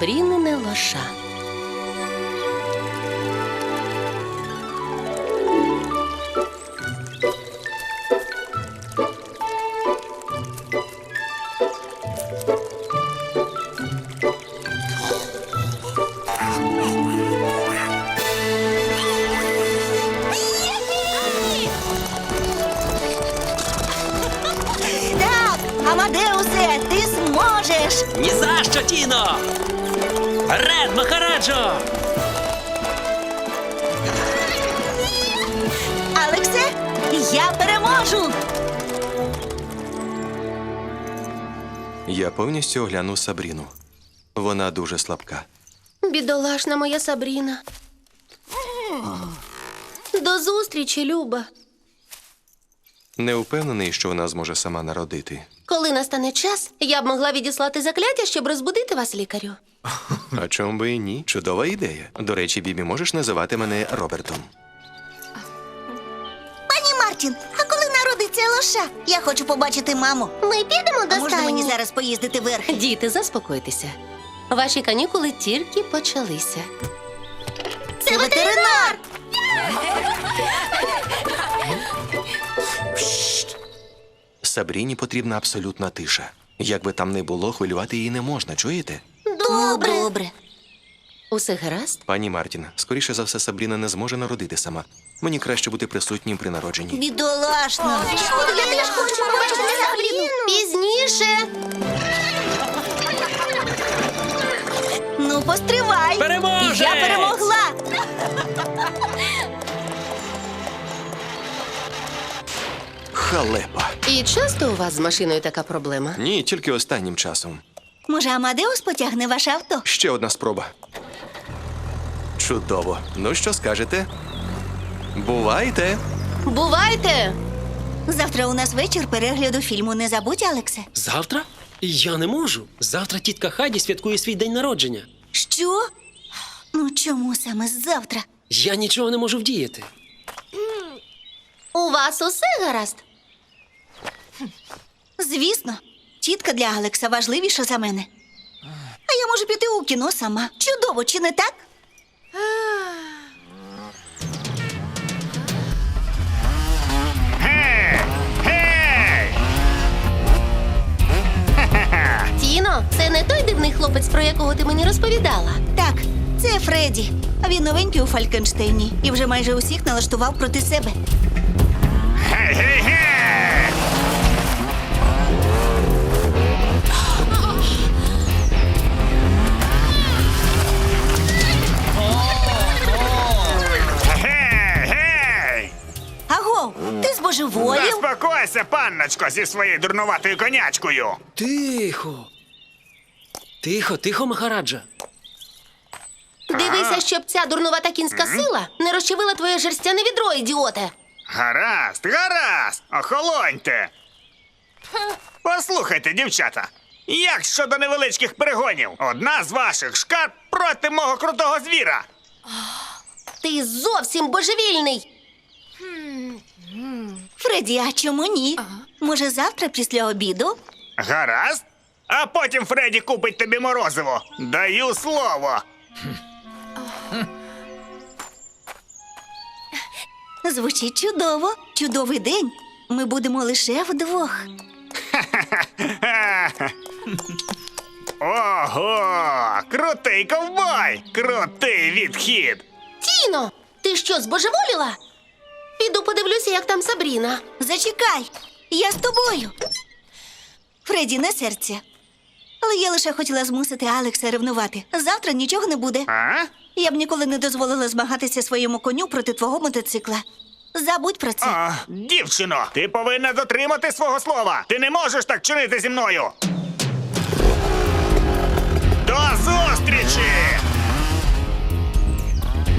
Сабрінине лоша. Так, Амадеусе, ти зможеш. Ні за що, Тіно! Вперед, Махараджо! Алексе, я переможу. Я повністю оглянув Сабріну. Вона дуже слабка. Бідолашна моя Сабріна. До зустрічі, Люба. Не впевнений, що вона зможе сама народити. Коли настане час, я б могла відіслати закляття, щоб розбудити вас, лікарю. А чому би і ні? Чудова ідея. До речі, Бібі, можеш називати мене Робертом. Пані Мартін, а коли народиться лоша? Я хочу побачити маму. Ми підемо А можна мені зараз поїздити верхи? Діти, заспокойтеся. Ваші канікули тільки почалися. Це ветеринар. Сабріні потрібна абсолютна тиша. Як би там не було, хвилювати її не можна, чуєте? Добре. Добре. Усе гаразд? Пані Мартін, скоріше за все, Сабріна не зможе народити сама. Мені краще бути присутнім при народженні. Бідолашна. Я теж хочу побачити Сабріну. Пізніше. Ну, постривай. Переможець! Я перемогла. Халепа. І часто у вас з машиною така проблема? Ні, тільки останнім часом. Може, Амадеус потягне ваше авто? Ще одна спроба. Чудово. Ну що скажете? Бувайте! Бувайте! Завтра у нас вечір перегляду фільму. Не забудь, Алексе. Завтра? Я не можу. Завтра тітка Хаді святкує свій день народження. Що? Ну чому саме завтра? Я нічого не можу вдіяти. У вас усе гаразд? Звісно, тітка для Алекса важливіша за мене. А я можу піти у кіно сама. Чудово, чи не так? Тіно, це не той дивний хлопець, про якого ти мені розповідала. Так, це Фредді. А він новенький у Фалькенштейні і вже майже усіх налаштував проти себе. Гей, панночко, зі своєю дурнуватою конячкою. Тихо. Тихо, тихо, Махараджа. Дивися, щоб ця дурнувата кінська сила не розчавила твоє жерстяне відро, ідіоте. Гаразд, гаразд, охолоньте. Послухайте, дівчата. Як щодо невеличких перегонів? Одна з ваших шкат проти мого крутого звіра. Ти зовсім божевільний. Фредді, а чому ні? Може, завтра після обіду? Гаразд? А потім Фредді купить тобі морозиво. Даю слово. Звучить чудово. Чудовий день. Ми будемо лише вдвох. Ого! Крутий ковбой! Крутий відхід! Тіно, ти що, збожеволіла? Піду подивлюся, як там Сабріна. Зачекай, я з тобою. Фредді, не серця. Але я лише хотіла змусити Алекса ревнувати. Завтра нічого не буде. А? Я б ніколи не дозволила змагатися своєму коню проти твого мотоцикла. Забудь про це. А, дівчино, ти повинна дотримати свого слова. Ти не можеш так чинити зі мною. До зустрічі!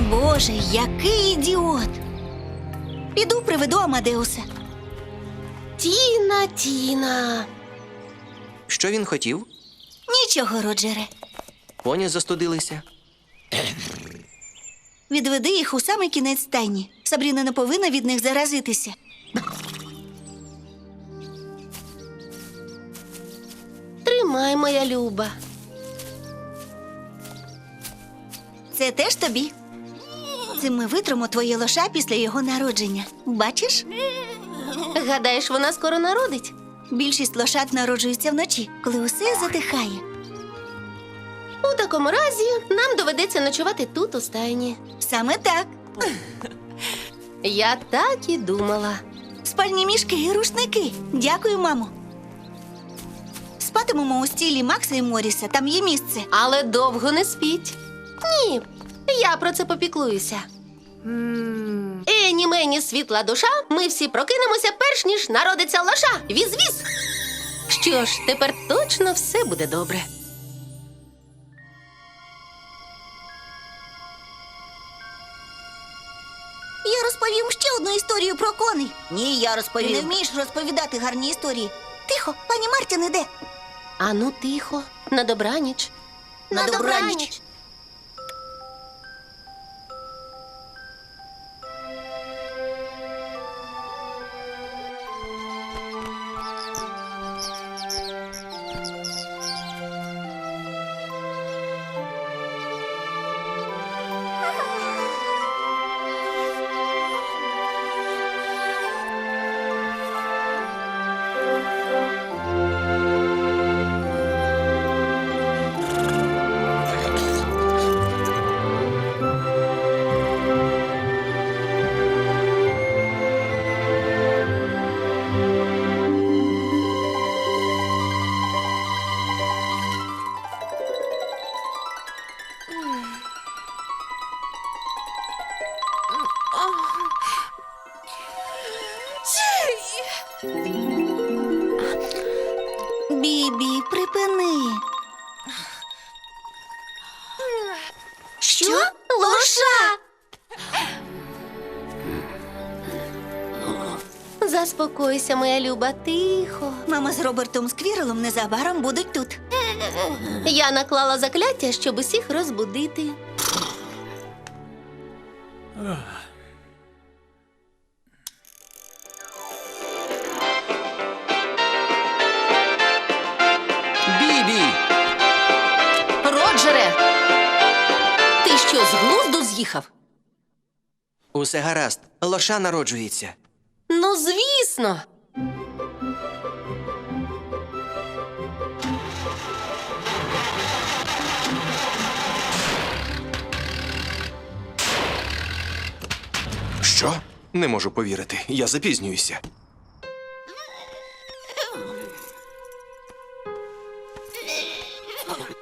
Боже, який ідіот! Піду приведу Амадеуса. Тіна, Тіна. Що він хотів? Нічого, Роджере. Поні застудилися. Відведи їх у самий кінець стайні. Сабріна не повинна від них заразитися. Тримай, моя люба. Це теж тобі. Цим ми витримо твоє лоша після його народження. Бачиш? Гадаєш, вона скоро народить? Більшість лошад народжується вночі, коли усе затихає. У такому разі нам доведеться ночувати тут, у стайні. Саме так. Я так і думала. Спальні мішки і рушники. Дякую, мамо. Спатимемо у стілі Макса і Моріса, там є місце. Але довго не спіть. Ні, я про це попіклуюся. Ені мені світла душа, ми всі прокинемося перш ніж народиться лоша. Віз-віз. Що ж, тепер точно все буде добре. Я розповім ще одну історію про коней. Ні, я розповім. Не вмієш розповідати гарні історії. Тихо, пані Мартін іде. Ану, тихо, на добраніч. На добраніч. Заспокойся, моя люба, тихо. Мама з Робертом Сквірелом незабаром будуть тут. Я наклала закляття, щоб усіх розбудити. Бібі! Роджере! Ти що, з глузду з'їхав? Усе гаразд. Лоша народжується. Ну, звісно. Що? Не можу повірити. Я запізнююся.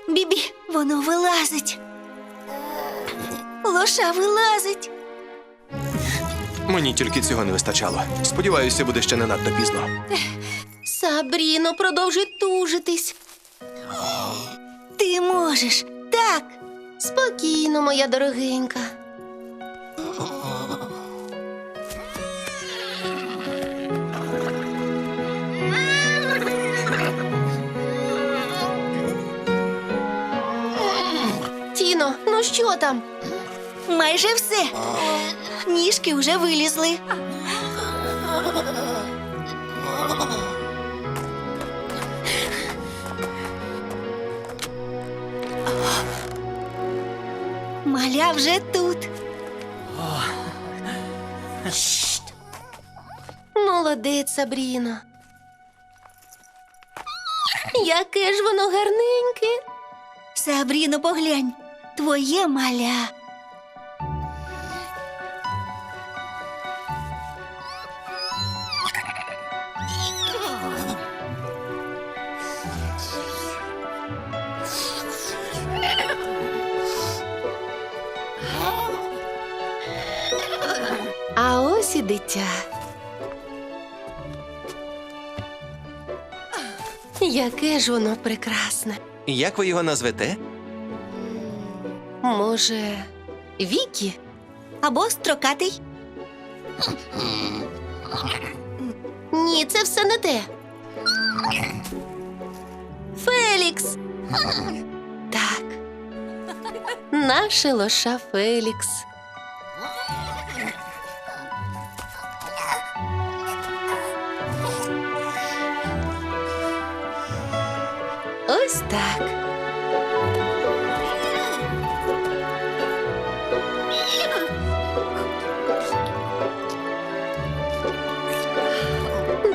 Бібі, воно вилазить. Лоша вилазить. Мені тільки цього не вистачало. Сподіваюся, буде ще не надто пізно. Сабріно, продовжуй тужитись. Ти можеш. Так. Спокійно, моя дорогенька. Тіно, ну що там? Майже все. Ніжки вже вилізли. Маля вже тут. Молодець, Сабріно. Яке ж воно гарненьке. Сабріно, поглянь, твоє маля. Яке ж воно прекрасне. Як ви його назвете? Може, Вікі? Або строкатий. Ні, це все не те. Фелікс. Так. Наше лоша Фелікс. Так.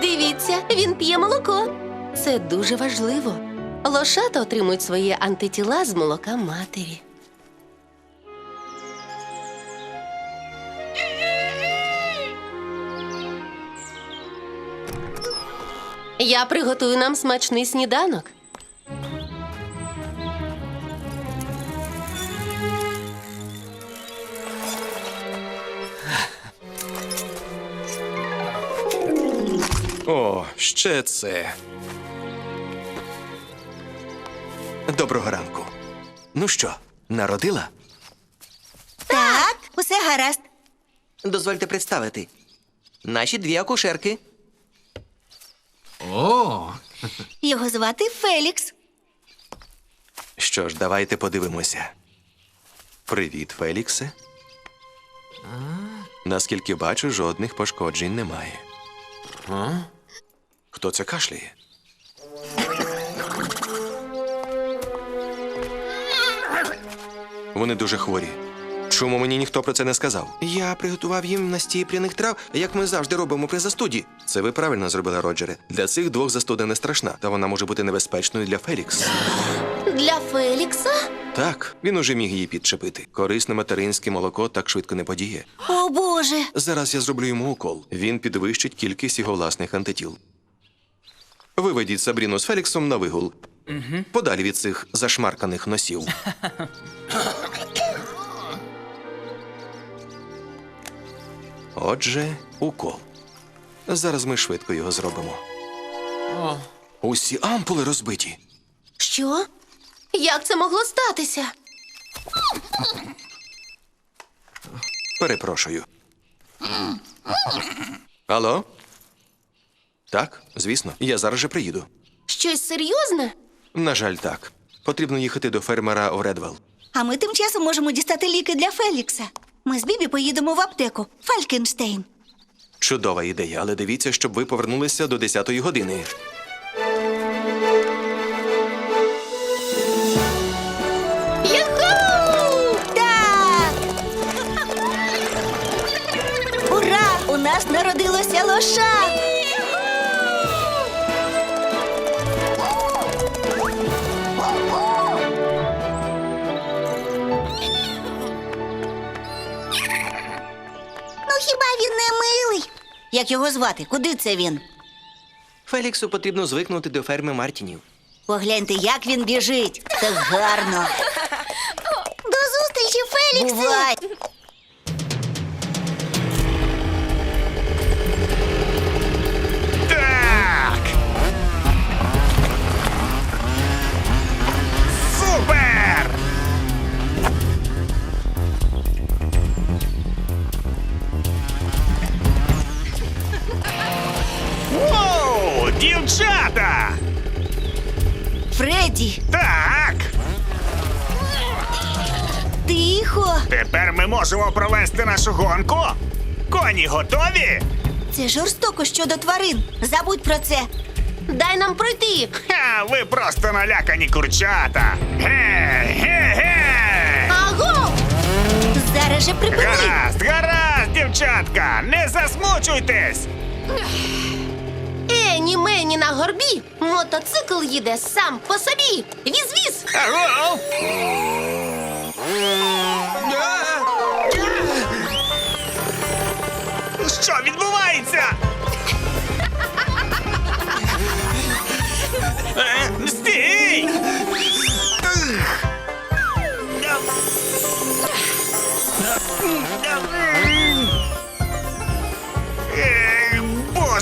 Дивіться, він п'є молоко. Це дуже важливо. Лошата отримують свої антитіла з молока матері. Я приготую нам смачний сніданок. О, ще це. Доброго ранку. Ну що, народила? Так, усе гаразд. Дозвольте представити. Наші дві акушерки. О, Його звати Фелікс. Що ж, давайте подивимося. Привіт, Феліксе. Наскільки бачу, жодних пошкоджень немає. Хто це кашляє? Вони дуже хворі. Чому мені ніхто про це не сказав? Я приготував їм настій пряних трав, як ми завжди робимо при застуді. Це ви правильно зробили, Роджере. Для цих двох застуда не страшна, та вона може бути небезпечною для Фелікс. Для Фелікса? Так, він уже міг її підчепити. Корисне материнське молоко так швидко не подіє. О Боже. Зараз я зроблю йому укол. Він підвищить кількість його власних антитіл. Виведіть Сабріну з Феліксом на вигул. Подалі від цих зашмарканих носів. Отже, укол. Зараз ми швидко його зробимо. Усі ампули розбиті. Що? Як це могло статися? Перепрошую. Алло? Так, звісно, я зараз же приїду. Щось серйозне? На жаль, так. Потрібно їхати до фермера в Редвелл. А ми тим часом можемо дістати ліки для Фелікса. Ми з Бібі поїдемо в аптеку Фалькенштейн. Чудова ідея, але дивіться, щоб ви повернулися до 10-ї години. Нас народилося лоша! Ну хіба він не милий? Як його звати? Куди це він? Феліксу потрібно звикнути до ферми Мартінів. Погляньте, як він біжить. Так гарно. До зустрічі, Феліксе! Бувай! Фредді, Так! тихо! Тепер ми можемо провести нашу гонку. Коні готові? Це жорстоко щодо тварин. Забудь про це. Дай нам пройти. Ха, ви просто налякані курчата. Ге-ге-ге! Аго! Зараз же припини. Гаразд, гаразд, дівчатка, не засмучуйтесь. Ені мені на горбі. Мотоцикл їде сам по собі. Віз-віз. Що відбувається? Стій! Е,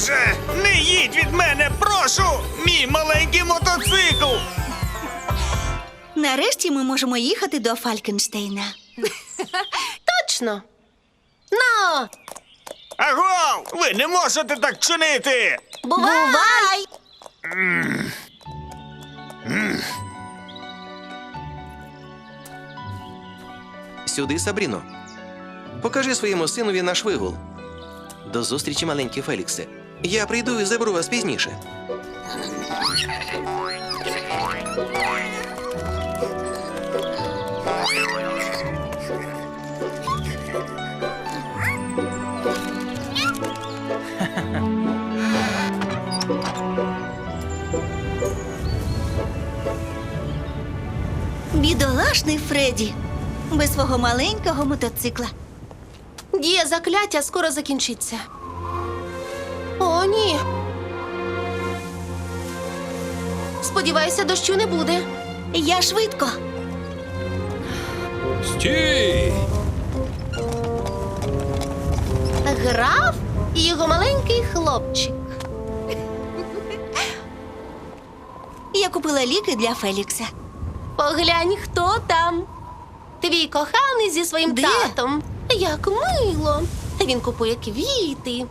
Боже, не їдь від мене, прошу! Мій маленький мотоцикл! Нарешті ми можемо їхати до Фалькенштейна. Точно. Ну, Аго! Ви не можете так чинити! бувай! Сюди, Сабріно. Покажи своєму синові наш вигул. До зустрічі, маленький Феліксе. Я прийду і заберу вас пізніше. Бідолашний Фредді. Без свого маленького мотоцикла. Дія закляття скоро закінчиться. Ні. Сподіваюся, дощу не буде. Я швидко. Стій! Граф і його маленький хлопчик. Я купила ліки для Фелікса. Поглянь, хто там. Твій коханий зі своїм Де? татом. Як мило. Він купує квіти.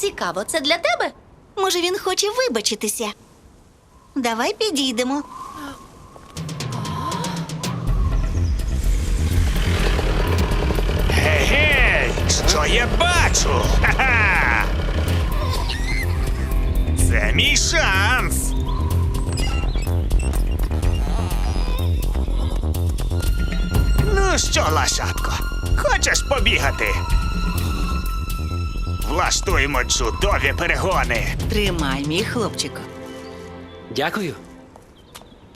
Цікаво, це для тебе? Може, він хоче вибачитися. Давай підійдемо. Гей, що я бачу? Ха-ха! Це мій шанс. Ну що, лошадко, хочеш побігати? Влаштуємо чудові перегони. Тримай, мій хлопчику. Дякую.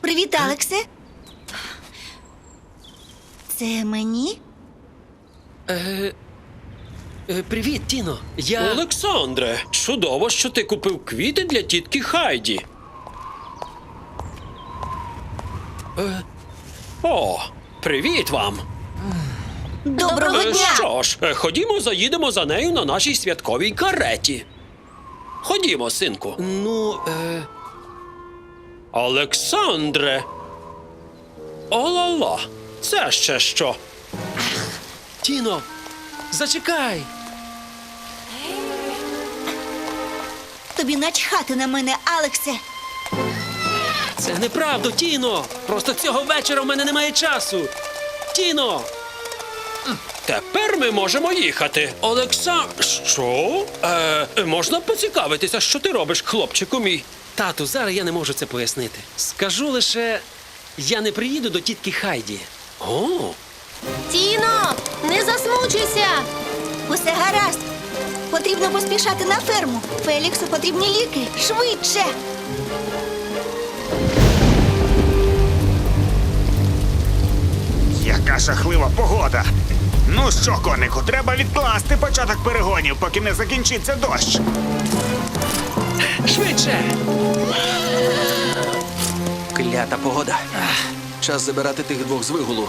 Привіт, Алексе. Це мені? Е, привіт, Тіно. Я. Олександре, чудово, що ти купив квіти для тітки Хайді. Е, о, привіт вам. Доброго Е, дня! Що ж, е, ходімо, заїдемо за нею на нашій святковій кареті. Ходімо, синку. Ну, е... Олександре. Олала, це ще що? Тіно, зачекай. Тобі начхати на мене, Алексе. Це неправда, Тіно. Просто цього вечора в мене немає часу. Тіно. Тепер ми можемо їхати. Олекса. Що? Е, можна поцікавитися, що ти робиш, хлопчику мій? Тату, зараз я не можу це пояснити. Скажу лише, я не приїду до тітки Хайді. О, Тіно, не засмучуйся. Усе гаразд. Потрібно поспішати на ферму. Феліксу потрібні ліки. Швидше. Яка жахлива погода. Ну що, конику, треба відкласти початок перегонів, поки не закінчиться дощ. швидше! Клята погода. Час забирати тих двох з вигулу.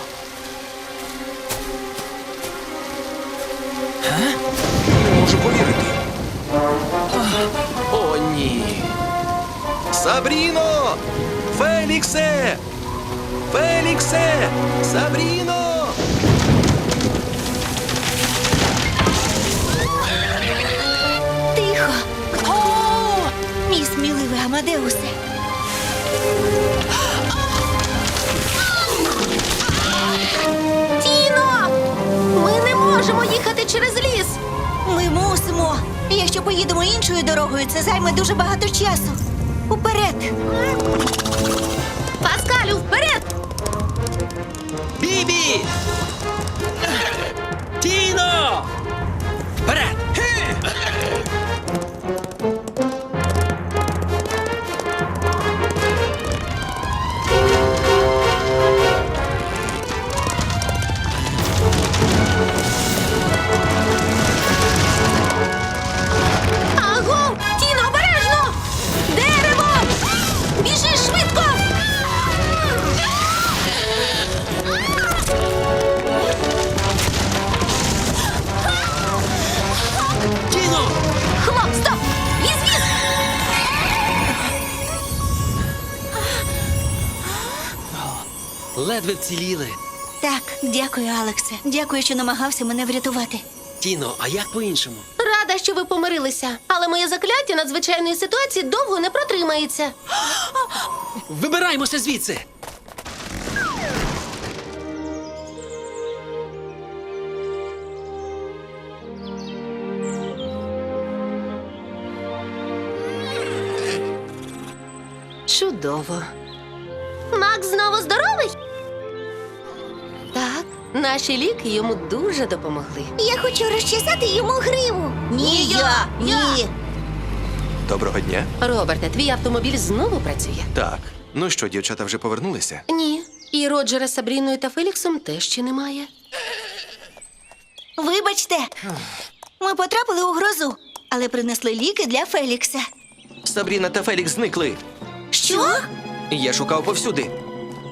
Не можу повірити. О, ні. Сабріно! Феліксе! Феліксе! Сабріно! Амадеусе. Тіно! Ми не можемо їхати через ліс. Ми мусимо. Якщо поїдемо іншою дорогою, це займе дуже багато часу. Уперед! Паскалю, вперед! Бібі! Тіно! Вперед! Ледве вціліли. Так, дякую, Алексе. Дякую, що намагався мене врятувати. Тіно, а як по-іншому? Рада, що ви помирилися, але моє закляття надзвичайної ситуації довго не протримається. Вибираємося звідси. Чудово. Макс знову здоровий? Наші ліки йому дуже допомогли. Я хочу розчесати йому гриву. Ні, я, ні. Доброго дня. Роберте, твій автомобіль знову працює? Так. Ну що, дівчата вже повернулися? Ні. І Роджера з Сабріною та Феліксом теж ще немає. Вибачте, ми потрапили у грозу, але принесли ліки для Фелікса. Сабріна та Фелікс зникли. Що? Я шукав повсюди.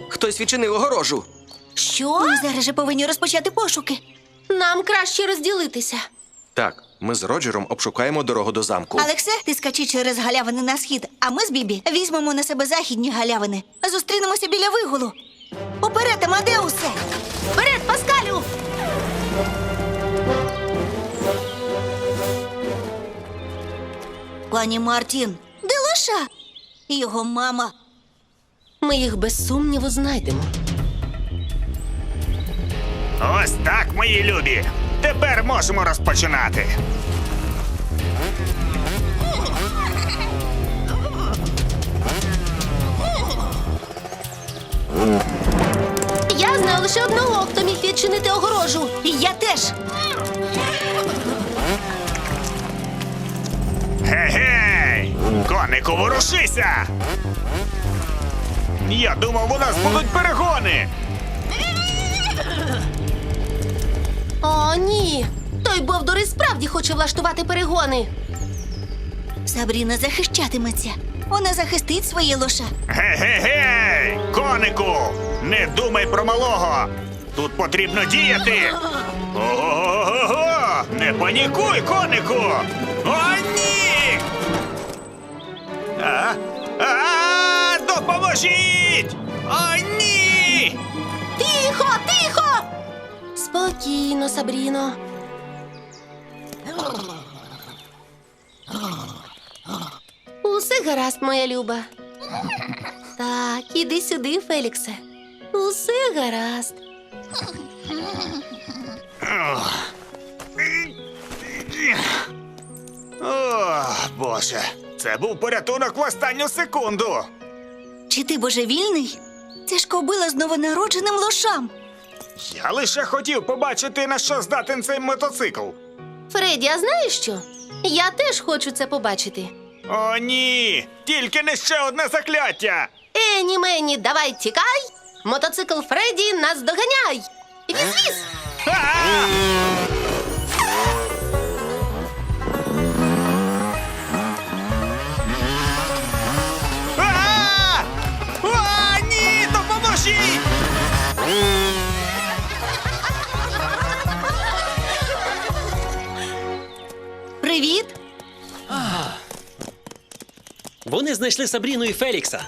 Хтось відчинив огорожу. Що? Ми зараз же повинні розпочати пошуки. Нам краще розділитися. Так, ми з Роджером обшукаємо дорогу до замку. Алексе, ти скачи через галявини на схід, а ми з Бібі візьмемо на себе західні галявини. Зустрінемося біля вигулу. Уперед, Амадеусе! Вперед, Паскалю! Пані Мартін, де лоша? Його мама. Ми їх без сумніву знайдемо. Ось так, мої любі. Тепер можемо розпочинати. Я знаю лише одного, хто міг відчинити огорожу. І я теж. Гей-гей! Конику, ворушися! Я думав, у нас будуть перегони. О, ні. Той Бовдур і справді хоче влаштувати перегони. Сабріна захищатиметься. Вона захистить своє лоша. Гей-гей-гей! Конику! Не думай про малого! Тут потрібно діяти! Ого-го-го! Не панікуй, конику! О, ні! А? А, допоможіть! О, ні! Тихо, тихо! Спокійно, Сабріно. Усе гаразд, моя люба. Так, іди сюди, Феліксе. Усе гаразд. О, Боже, це був порятунок в останню секунду. Чи ти божевільний? Це ж кобила з новонародженим лошам. Я лише хотів побачити, на що здатен цей мотоцикл. Фредді, а знаєш що? Я теж хочу це побачити. О, ні! Тільки не ще одне закляття! Ені мені, давай тікай! Мотоцикл Фредді нас доганяй! Віз-віз! Привіт! Вони знайшли Сабріну і Фелікса.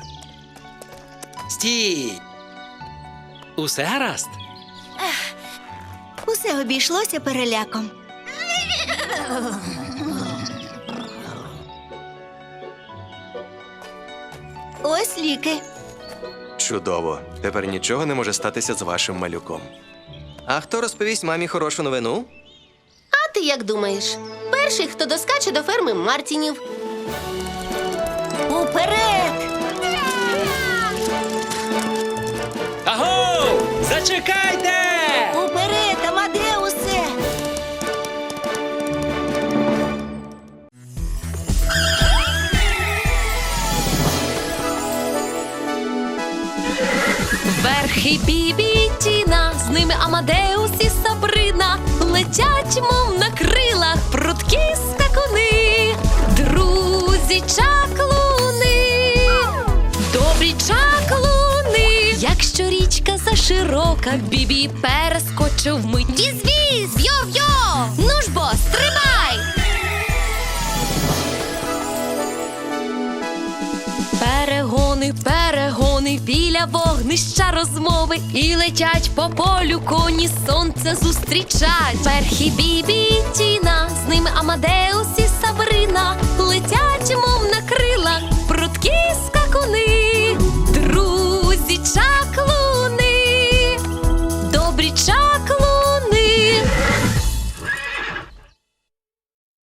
Стій! Усе гаразд? Усе обійшлося переляком. Ось ліки. Чудово. Тепер нічого не може статися з вашим малюком. А хто розповість мамі хорошу новину? Як думаєш? Перший, хто доскаче до ферми Мартінів. Уперед! Аго! Зачекайте! Уперед, Амадеусе! Верхи Бібі і Тіна, з ними Амадеус і Сабрина заширока, Бібі перескочив мить. Віз-віз, йо-йо! Ну ж бо, стрибай! Перегони, перегони, біля вогнища розмови і летять по полю коні сонце зустрічать. Перхі бібі тіна, з ними Амадеус і Сабрина летять